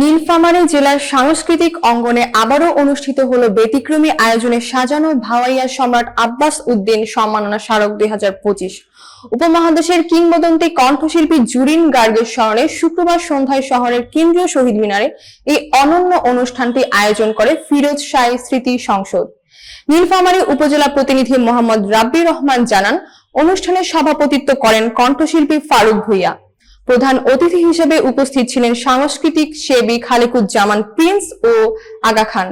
নীলফামারী জেলার সাংস্কৃতিক অঙ্গনে আবারও অনুষ্ঠিত হল ব্যতিক্রমী আয়োজনে সাজানো ভাওয়াইয়া সম্রাট আব্বাস উদ্দিন সম্মাননা স্মারক দুই হাজার পঁচিশ। উপমহাদেশের কিংবদন্তি কণ্ঠশিল্পী জুরিন গার্গের স্মরণে শুক্রবার সন্ধ্যায় শহরের কেন্দ্রীয় শহীদ মিনারে এই অনন্য অনুষ্ঠানটি আয়োজন করে ফিরোজ শাহী স্মৃতি সংসদ। নীলফামারী উপজেলা প্রতিনিধি মোহাম্মদ রাব্বি রহমান জানান, অনুষ্ঠানে সভাপতিত্ব করেন কণ্ঠশিল্পী ফারুক ভুইয়া। প্রধান অতিথি হিসেবে উপস্থিত ছিলেন সাংস্কৃতিক সেবী খালেকুজ্জামান প্রিন্স ও আগা খান।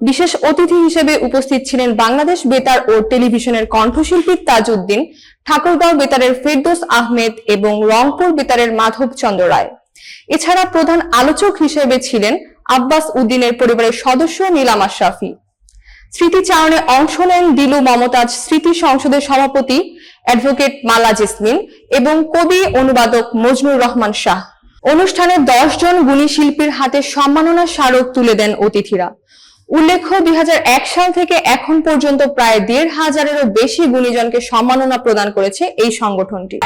বিশেষ অতিথি হিসেবে উপস্থিত ছিলেন বাংলাদেশ বেতার ও টেলিভিশনের কণ্ঠশিল্পী তাজউদ্দিন, ঠাকুরগাঁও বেতারের ফেরদৌস আহমেদ এবং রংপুর বেতারের মাধব চন্দ্র রায়। এছাড়া প্রধান আলোচক হিসেবে ছিলেন আব্বাস উদ্দিনের পরিবারের সদস্য নীলাম আশরাফি। স্মৃতিচারণে অংশ নেন দিলু মমতাজ, স্মৃতি সংসদের সভাপতি অ্যাডভোকেট মালা জেসমিন এবং কবি অনুবাদক মজনুর রহমান শাহ। অনুষ্ঠানে দশ জন গুণী শিল্পীর হাতে সম্মাননা স্মারক তুলে দেন অতিথিরা। উল্লেখ্য, দুই হাজার এক সাল থেকে এখন পর্যন্ত প্রায় দেড় হাজারেরও বেশি গুণীজনকে সম্মাননা প্রদান করেছে এই সংগঠনটি।